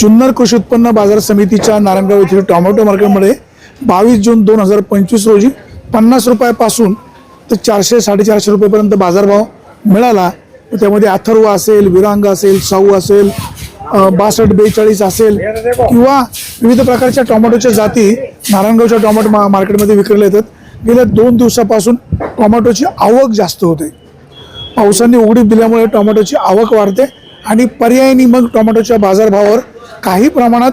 जुन्नर कृषी उत्पन्न बाजार समितीच्या नारायणगाव येथील टोमॅटो मार्केटमध्ये बावीस जून दोन हजार पंचवीस रोजी पन्नास रुपयापासून ते चारशे साडेचारशे रुपयेपर्यंत बाजारभाव मिळाला. त्यामध्ये अथर्व असेल विरांग असेल साऊ असेल बासष्ट बेचाळीस असेल किंवा विविध प्रकारच्या टोमॅटोच्या जाती नारायणगावच्या टोमॅटो मा मार्केटमध्ये विक्रीला येतात. गेल्या दोन दिवसापासून टोमॅटोची आवक जास्त होते. पावसाने उघडीप दिल्यामुळे टोमॅटोची आवक वाढते. आणि पर्यायाने मग टोमॅटोच्या बाजारभावावर काही प्रमाणात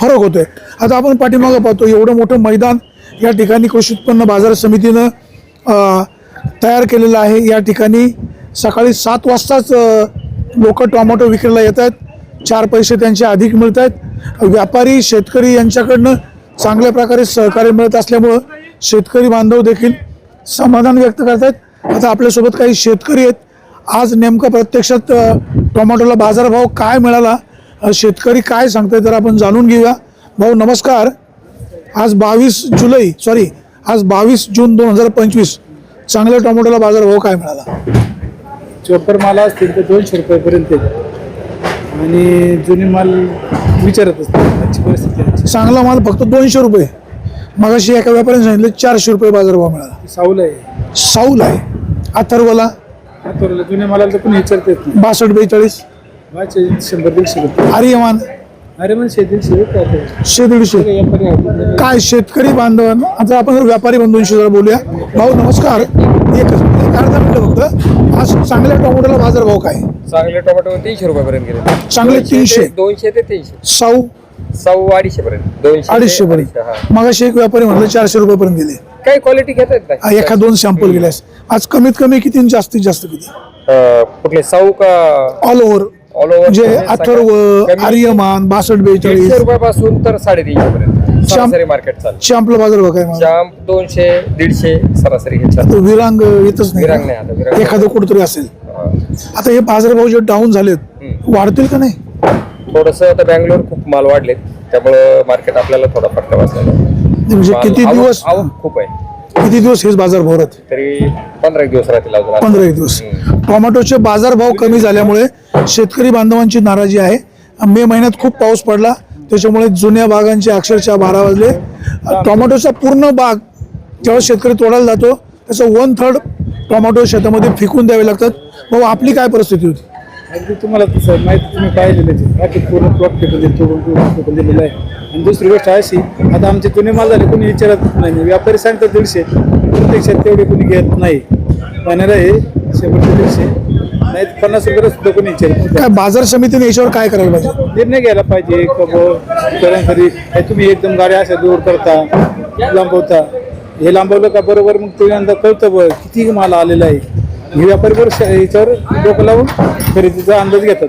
फरक होतोय. आता आपण पाठीमागं पाहतो एवढं मोठं मैदान या ठिकाणी कृषी उत्पन्न बाजार समितीनं तयार केलेलं आहे. या ठिकाणी सकाळी सात वाजताच लोक टोमॅटो विक्रीला येत आहेत चार पैसे त्यांचे अधिक मिळत आहेत व्यापारी शेतकरी यांच्याकडनं चांगल्या प्रकारे सहकार्य मिळत असल्यामुळं शेतकरी बांधव देखील समाधान व्यक्त करत आहेत आता आपल्यासोबत काही शेतकरी आहेत. आज नेमकं प्रत्यक्षात टोमॅटोला बाजारभाव काय मिळाला? शेतकरी काय सांगतायत जर आपण जाणून घेऊया. भाऊ नमस्कार. आज बावीस जुलै सॉरी आज बावीस जून दोन हजार पंचवीस. चांगल्या टोमॅटोला बाजारभाव काय मिळाला? चोपर माल असतील तर दोनशे रुपयापर्यंत. आणि जुनी माल विचारत असते परिस्थिती. चांगला माल फक्त दोनशे रुपये. मगाशी एका व्यापाऱ्याने सांगितलं चारशे रुपये बाजारभाव मिळाला. साऊल आहे. साऊल आहे. अथर्वला हातवरला जुन्या मालाला तर कोणी विचारत येत नाही. बासष्ट बेचाळीस. माझे शंभर दीडशे रुपये. आर्यमान. अरे मग शेती शेती शे दीडशे काय शेतकरी बांधवांना आता आपण व्यापारी बंधूंशी जरा बोलूया. भाऊ नमस्कार. एकच एक अर्धा मिनिट फक्त. आज चांगल्या टोमॅटोला बाजारभाव काय? चांगले टोमॅटो तीनशे रुपयापर्यंत गेले. चांगले तीनशे. ते- दोनशे ते तीनशे. साऊ सव्वा अडीचशे पर्यंत. दोनशे ते अडीचशे हा. पर्यंत मगाशी एक व्यापारी म्हटलं चारशे रुपयापर्यंत गेले. काही क्वालिटी घेतात हा, एका दोन सॅम्पल गेल्यास आज कमीत कमी किती आणि जास्तीत जास्त किती? कुठले साऊ का? ऑल ओव्हर ऑल ओव्हर म्हणजे अथर्व आर्यमान बासष्ट बेचाळीस. दीडशे रुपयापासून तर साडेतीनशे पर्यंत. सरासरी मार्केट चालू. शॅम्पला मग. जाम दोनशे दीडशे सरासरी हे चालू. तो विरांग येतच विरांग नाही नाही आता का? विरांग एखादं कुठतरी असेल. आता हे बाजारभाव जे डाऊन झालेत हम्म. वाढतील का नाही? थोडस आता बँगलोर खूप माल वाढलेत. त्यामुळं मार्केट आपल्याला थोडा फटका बसलेला आहे. म्हणजे माल- किती आवक- दिवस आवक खूप आहे. किती दिवस हेच बाजार भाव राहतील तरी पंधरा एक दिवस राहतील अजून. पंधरा एक दिवस. हम्म. टोमॅटोचे बाजारभाव कमी झाल्यामुळे शेतकरी बांधवांची नाराजी आहे. मे महिन्यात खूप पाऊस पडला. त्याच्यामुळे जुन्या बागांचे अक्षरशः बारा वाजले. टोमॅटोचा पूर्ण बाग जेव्हा शेतकरी तोडायला जातो त्याचं वन थर्ड टोमॅटो शेतामध्ये फेकून द्यावे लागतात. भाऊ आपली काय परिस्थिती होती? अगदी तुम्हाला तसं माहिती तुम्ही पाहिलेलं आहे. बाकी पूर्ण प्लॉट फेकून दिले तोडून दिलेलं आहे. आणि दुसरी गोष्ट अशी आता आमचे जुने माल झाले कोणी विचारत नाही व्यापारी सांगतात दीडशे प्रत्यक्षात तेवढे कोणी घेत नाही. पाण्याला हे ते दीडशे नाही पन्नास रुपयाला सुद्धा कोणी विचारत. काय बाजार समितीने याच्यावर काय करायला पाहिजे? निर्णय घ्यायला पाहिजे का बुवा कधी हे तुम्ही एकदम गाड्या अशा दूर करता लांबवता. हे लांबवलं का बरोबर मग ते नंतर कळतं बघ किती माल आलेला आहे. हे व्यापारी बरोबर याच्यावर डोकं लावून खरेदीचा अंदाज घेतात.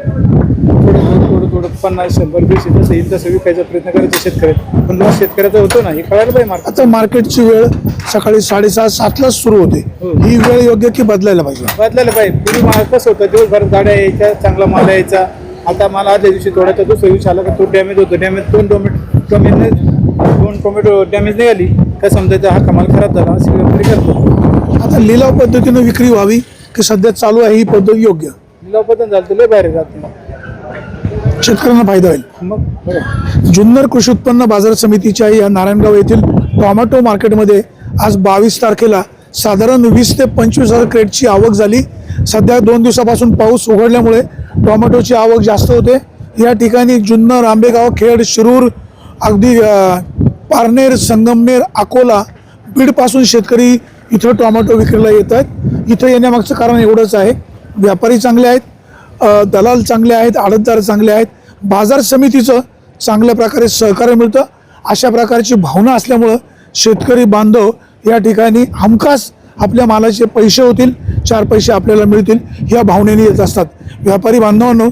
थोडं थोडं थोडं पन्नास शंभर दीडशे जसं येईल तसं विकायचा प्रयत्न करायचा शेतकऱ्यात पण मग शेतकऱ्याचा होतो ना हे कळायला पाहिजे मार्केट आता मार्केटची वेळ सकाळी साडेसहा सातलाच सुरू होते. ही. वेळ योग्य की बदलायला पाहिजे? बदलायला पाहिजे. पूर्वी माल कसं होतं? दिवसभर गाड्या यायच्या चांगला माल यायचा. आता मला आदल्या दिवशी थोड्याचा दुसऱ्या दिवशी आला का तो डॅमेज होतो. डॅमेज दोन टोमॅटो टोमॅटो दोन टोमॅटो डॅमेज नाही आली का समजायचं? हा कमाल खराब झाला असे व्यापारी करतो. आता लिलाव पद्धतीने विक्री व्हावी की सध्या चालू आहे ही पद्धत योग्य? लिलाव बदल झालं तर लय बाहेर जात. शेतकऱ्यांना फायदा होईल. जुन्नर कृषी उत्पन्न बाजार समितीच्या या नारायणगाव येथील टोमॅटो मार्केटमध्ये आज बावीस तारखेला साधारण वीस ते पंचवीस हजार क्रेटची आवक झाली. सध्या दोन दिवसापासून पाऊस उघडल्यामुळे टोमॅटोची आवक जास्त होते. या ठिकाणी जुन्नर आंबेगाव खेड शिरूर अगदी पारनेर संगमनेर अकोला बीडपासून शेतकरी इथं टोमॅटो विक्रीला येत आहेत. इथं येण्यामागचं कारण एवढंच आहे. व्यापारी चांगले आहेत. दलाल चांगले आहेत. आडतदार चांगले आहेत. बाजार समितीचं चांगल्या प्रकारे सहकार्य मिळतं. अशा प्रकारची भावना असल्यामुळं शेतकरी बांधव या ठिकाणी हमखास आपल्या मालाचे पैसे होतील चार पैसे आपल्याला मिळतील ह्या भावनेने येत असतात. व्यापारी बांधवांनो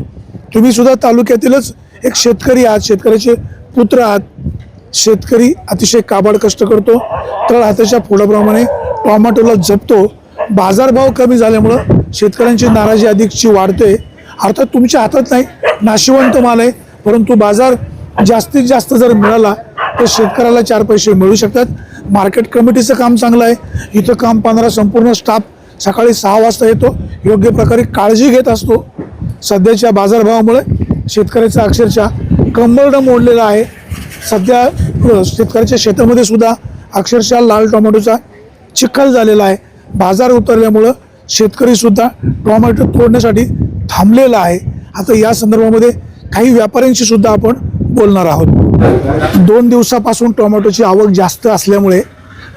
तुम्ही सुद्धा तालुक्यातीलच एक शेतकरी आहात शेतकऱ्याचे पुत्र आहात. शेतकरी अतिशय काबाड कष्ट करतो तर हाताच्या फोडाप्रमाणे टॉमॅटोला जपतो. बाजारभाव कमी झाल्यामुळं शेतकऱ्यांची नाराजी अधिकची वाढते. अर्थात तुमच्या हातात नाही नाशिवंत माल आहे. परंतु बाजार जास्तीत जास्त जर मिळाला तर शेतकऱ्याला चार पैसे मिळू शकतात. मार्केट कमिटीचं काम चांगलं आहे. इथं काम पाहणारा संपूर्ण स्टाफ सकाळी सहा वाजता येतो. योग्य प्रकारे काळजी घेत असतो. सध्याच्या बाजारभावामुळे शेतकऱ्याचं अक्षरशः कंबरडं मोडलेलं आहे. सध्या शेतकऱ्याच्या शेतामध्ये सुद्धा अक्षरशः लाल टोमॅटोचा चिखल झालेला आहे. बाजार उतरल्यामुळं शेतकरीसुद्धा टोमॅटो तोडण्यासाठी थांबलेला आहे. आता या संदर्भामध्ये काही व्यापाऱ्यांशी सुद्धा आपण बोलणार आहोत. दोन दिवसापासून टोमॅटोची आवक जास्त असल्यामुळे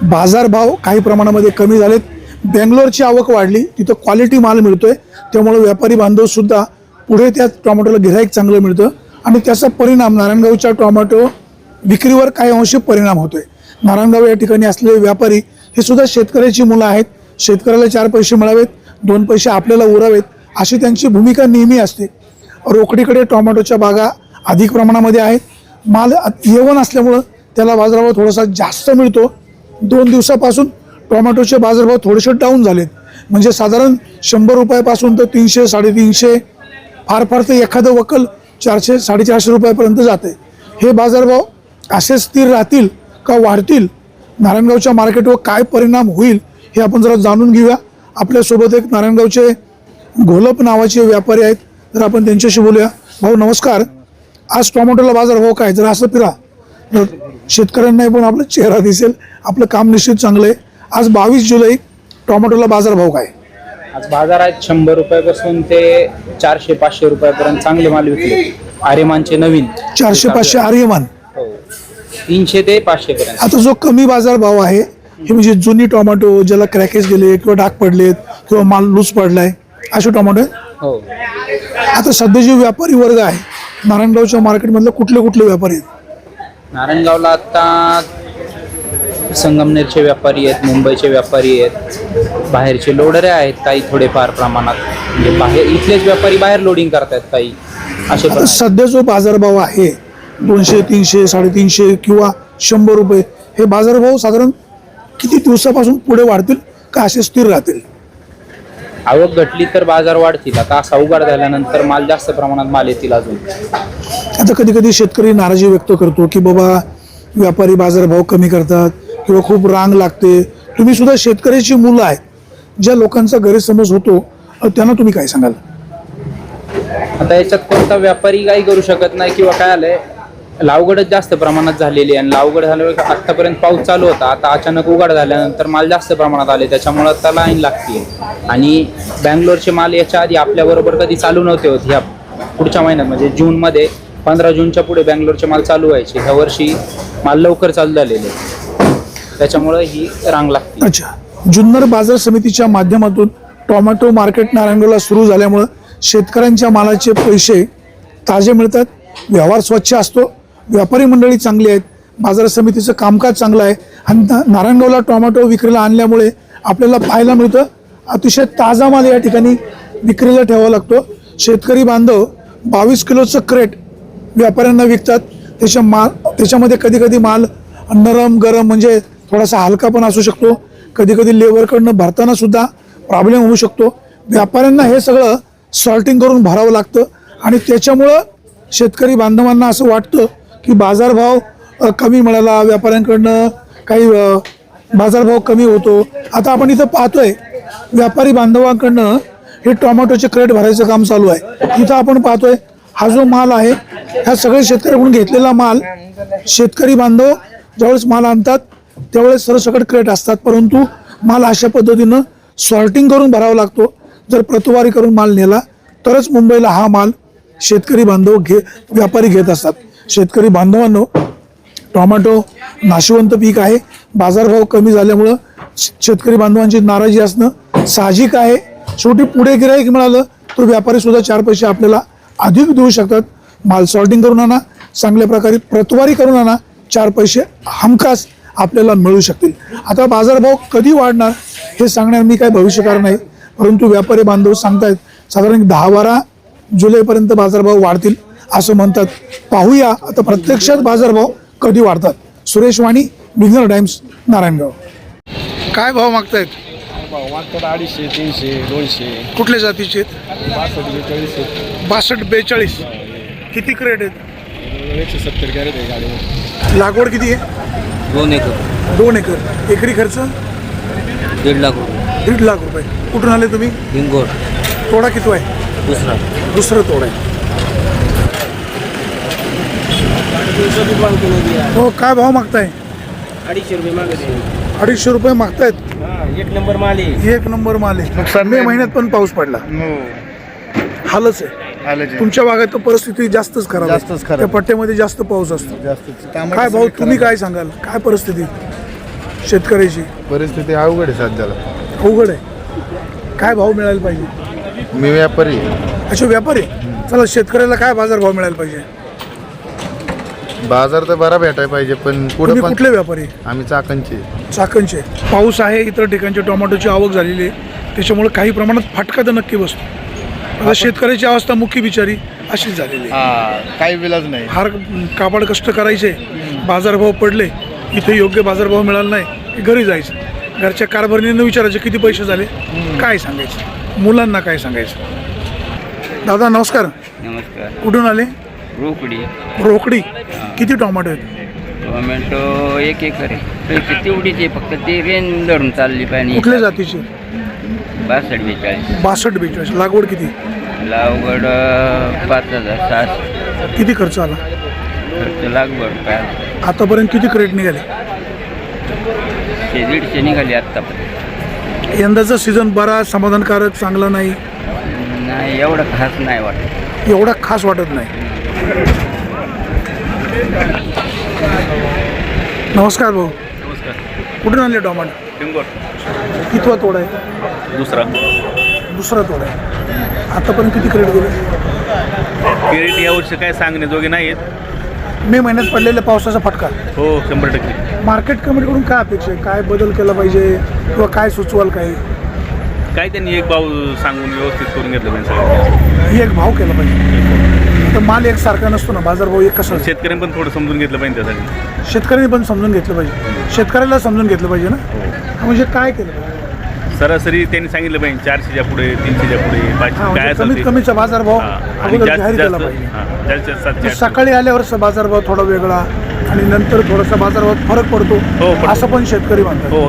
बाजारभाव काही प्रमाणामध्ये कमी झालेत. बेंगलोरची आवक वाढली. तिथं क्वालिटी माल मिळतोय. त्यामुळे व्यापारी बांधवसुद्धा पुढे त्या टोमॅटोला गिराईक चांगलं मिळतं. आणि त्याचा परिणाम नारायणगावच्या टोमॅटो विक्रीवर काही अंशी परिणाम होतोय. नारायणगाव या ठिकाणी असलेले व्यापारी हे सुद्धा शेतकऱ्याची मुलं आहेत. शेतकऱ्याला चार पैसे मिळावेत दोन पैसे आपल्याला उरावेत अशी त्यांची भूमिका नेहमी असते. रोकडीकडे टोमॅटोच्या बागा अधिक प्रमाणामध्ये आहेत. माल येवण असल्यामुळं त्याला बाजारभाव थोडासा जास्त मिळतो. दोन दिवसापासून टोमॅटोचे बाजारभाव थोडेसे डाऊन झालेत. म्हणजे साधारण शंभर रुपयापासून तर तीनशे साडेतीनशे फार फार तर एखादं वकल चारशे साडेचारशे रुपयापर्यंत जाते हे बाजारभाव असे स्थिर राहतील का वाढतील? नारायणगावच्या मार्केटवर काय परिणाम होईल हे आपण जरा जाणून घेऊया. आपल्यासोबत एक नारायणगावचे घोलप नावाचे व्यापारी आहेत. तर आपण त्यांच्याशी बोलूया. भाऊ नमस्कार. आज टोमॅटोला बाजारभाव काय? जरा असं फिरा. तर शेतकऱ्यांनाही पण आपला चेहरा दिसेल. आपलं काम निश्चित चांगलं आहे आज बावीस जुलै टोमॅटोला बाजारभाव काय? आज बाजारात शंभर रुपयापासून ते चारशे पाचशे रुपयापर्यंत चांगले माल विकले. आर्यमानचे नवीन. चारशे पाचशे आर्यमान. हो. तीनशे ते पाचशे पर्यंत. आता जो कमी बाजार भाव आहे हे म्हणजे जुनी टोमॅटो ज्याला क्रॅकेज गेले किंवा डाग पडलेत किंवा माल लूज पडलाय असे टोमॅटो. हो. आता सध्या जे व्यापारी वर्ग आहे नारायणगावच्या मार्केटमधले कुठले कुठले व्यापारी आहेत? नारायणगावला आता संगमनेरचे व्यापारी आहेत मुंबईचे व्यापारी आहेत बाहेरचे लोडरे आहेत काही थोडेफार प्रमाणात. म्हणजे बाहेर इथलेच व्यापारी बाहेर लोडिंग करतायत काही. असे पण आता आहेत. सध्या जो बाजारभाव आहे दोनशे तीनशे साडेतीनशे किंवा शंभर रुपये हे बाजारभाव साधारण किती दिवसापासून पुढे वाढतील का असे स्थिर राहतील? आवक घटली तर बाजार वाढतील. आता असा झाल्यानंतर माल जास्त प्रमाणात माल येतील अजून. आता कधी कधी शेतकरी नाराजी व्यक्त करतो की बाबा व्यापारी बाजारभाव कमी करतात किंवा खूप रांग लागते. तुम्ही सुद्धा शेतकऱ्याची मुलं आहेत. ज्या लोकांचा गैरसमज होतो त्यांना तुम्ही काय सांगाल? आता याच्यात कोणता व्यापारी काही करू शकत नाही किंवा काय आलंय? लावगडच जास्त प्रमाणात झालेली आहे. आणि लावगड झाल्यावर आत्तापर्यंत पाऊस चालू होता. आता अचानक उघड झाल्यानंतर माल जास्त प्रमाणात आले. त्याच्यामुळं आता लाईन लागते आणि बँगलोरचे माल याच्या आधी आपल्याबरोबर कधी चालू नव्हते होत. ह्या पुढच्या महिन्यात म्हणजे जूनमध्ये पंधरा जूनच्या पुढे बँगलोरचे माल चालू व्हायचे. ह्या वर्षी माल लवकर चालू झालेले. त्याच्यामुळं ही रांग लागते अच्छा. जुन्नर बाजार समितीच्या माध्यमातून टोमॅटो मार्केट नारायणगावला सुरू झाल्यामुळं शेतकऱ्यांच्या मालाचे पैसे ताजे मिळतात व्यवहार स्वच्छ असतो व्यापारी मंडळी चांगली आहेत बाजार समितीचं कामकाज चांगलं आहे आणि नारायणगावला टोमॅटो विक्रीला आणल्यामुळे आपल्याला पाहायला मिळतं. अतिशय ताजा माल या ठिकाणी विक्रीला ठेवावा लागतो. शेतकरी बांधव बावीस किलोचं क्रेट व्यापाऱ्यांना विकतात. त्याच्या माल त्याच्यामध्ये कधी कधी माल नरम गरम म्हणजे थोडासा हलका पण असू शकतो. कधी कधी लेबरकडनं भरताना सुद्धा प्रॉब्लेम होऊ शकतो. व्यापाऱ्यांना हे सगळं सॉर्टिंग करून भरावं लागतं आणि त्याच्यामुळं शेतकरी बांधवांना असं वाटतं की बाजारभाव कमी मिळाला व्यापाऱ्यांकडनं काही बाजारभाव कमी होतो. आता आपण इथं पाहतोय व्यापारी बांधवांकडनं हे टोमॅटोचे क्रेट भरायचं काम चालू आहे. इथं आपण पाहतोय हा जो माल आहे ह्या सगळे शेतकऱ्याकडून घेतलेला माल शेतकरी बांधव ज्यावेळेस माल आणतात त्यावेळेस सरसकट क्रेट असतात. परंतु माल अशा पद्धतीनं सॉर्टिंग करून भरावा लागतो. जर प्रतवारी करून माल नेला तरच मुंबईला हा माल शेतकरी बांधव घे व्यापारी घेत असतात. शेतकरी बांधवांनो टोमॅटो नाशिवंत पीक आहे. बाजारभाव कमी झाल्यामुळं शेतकरी बांधवांची नाराजी असणं साहजिक आहे. शेवटी पुढे गिराईक मिळालं तर व्यापारी सुद्धा चार पैसे आपल्याला अधिक देऊ शकतात. माल सॉर्टिंग करून आणा चांगल्या प्रकारे प्रतवारी करून आणा चार पैसे हमखास आपल्याला मिळू शकतील. आता बाजारभाव कधी वाढणार हे सांगण्यात मी काय भविष्यकार नाही. परंतु व्यापारी बांधव सांगतायत साधारण दहा बारा जुलैपर्यंत बाजारभाव वाढतील. असं म्हणतात. पाहूया. आता प्रत्यक्षात बाजारभाव कधी वाढतात? सुरेश वाणी बिझनर टाइम्स नारायणगाव. काय भाव मागतायत? मागतात अडीचशे तीनशे दोनशे. कुठल्या जातीचे आहेत? बासष्ट बेचाळीस बासष्ट बेचाळीस. किती क्रेट आहेत? एकशे सत्तर कॅरेट आहे गाडीवर. लागवड किती आहे? दोन एकर. दोन एकर. एकरी खर्च? दीड लाख रुपये. दीड लाख रुपये. कुठून आले तुम्ही? हिंगोर तोडा किती आहे? दुसरा. दुसरं तोड आहे. तीनशे मागतो आहे. हो काय भाव मागताय? अडीचशे रुपये मागते अडीचशे रुपये मागतायत? हा एक नंबर माल आहे. एक नंबर माल आहे. मे महिन्यात पण पाऊस पडला. हालच आहे. तुमच्या भागात तर परिस्थिती जास्तच खराब आहे. जास्तच खराब. त्या पट्ट्यामध्ये जास्त पाऊस असतो. काय भाऊ तुम्ही काय सांगाल? काय परिस्थिती? शेतकऱ्याची? परिस्थिती अवघड आहे सध्याला. अवघड आहे. काय भाव मिळायला पाहिजे? मी व्यापारी आहे. असे व्यापारी चला शेतकऱ्याला काय बाजार भाव मिळायला पाहिजे? बाजार तर बरा भेटायला पाहिजे पण तुम्ही पण कुठले व्यापारी? आम्ही चाकणचे. चाकणचे. पाऊस आहे इतर ठिकाणच्या टोमॅटोची आवक झालेली आहे. त्याच्यामुळे काही प्रमाणात फाटका तर नक्की बसतो. आता शेतकऱ्याची अवस्था मुख्य बिचारी अशीच झालेली आहे. काही विलाज नाही. फार कापड कष्ट करायचे बाजारभाव पडले इथे योग्य बाजारभाव मिळाला नाही की घरी जायचं. घरच्या कारभारणीनं विचारायचे किती पैसे झाले? काय सांगायचं? मुलांना काय सांगायचं? दादा नमस्कार. नमस्कार. कुठून आले? रोकडी. रोकडी? किती टोमॅटो आहेत? टोमॅटो एक एकर आहे. पैसे तेवढीच आहे फक्त ते रेंज धरून चालली पाहिजे कुठल्या जातीचे? बासष्ट बेचाळीस. बासष्ट बेचाळीस. लागवड किती? लागवड अं, पाच हजार सहाशे. किती खर्च आला? खर्च लागवड काय? आतापर्यंत किती क्रेट निघाले? शे दीडशे निघाली आत्तापर्यंत. यंदाचा सीझन बरा समाधानकारक चांगला नाही? नाही एवढं खास नाही वाटत. एवढा खास वाटत नाही. नमस्कार भाऊ. कुठून आणले टोमॅटो? कितवा तोडा आहे? दुसरा. दुसरा तोडा आहे. आतापर्यंत किती क्रेडिट गेले क्रेडिट यावर्षी काय सांगण्याजोगे नाहीत मे महिन्यात पडलेल्या पावसाचा फटका. हो शंभर टक्के. मार्केट कमिटीकडून काय अपेक्षा आहे? काय बदल केला पाहिजे? किंवा काय सुचवाल काय काय त्यांनी एक भाव सांगून व्यवस्थित करून घेतलं पाहिजे एक भाव केला पाहिजे. तर माल एक सारखा नसतो ना बाजारभाव एक कसा असतो? शेतकऱ्यांनी पण थोडं समजून घेतलं पाहिजे त्यासाठी शेतकऱ्यांनी पण समजून घेतलं पाहिजे शेतकऱ्याला समजून घेतलं पाहिजे ना हा, म्हणजे काय केलं पाहिजे सरासरी त्यांनी सांगितलं पाहिजे चारशेच्या पुढे तीनशेच्या पुढे हा, पाचशे काय म्हणजे असेल कमीत ते. कमीचा बाजारभाव हा. आणि अगोदर जास्तीत जाहीर केला जास्त पाहिजे हा, जास्तीत जास्त सातशे, तर आठशे. सकाळी आल्यावर बाजारभाव थोडा वेगळा आणि नंतर थोडासा बाजारभावात फरक पडतो हो, पडतो. असं पण शेतकरी म्हणतात हो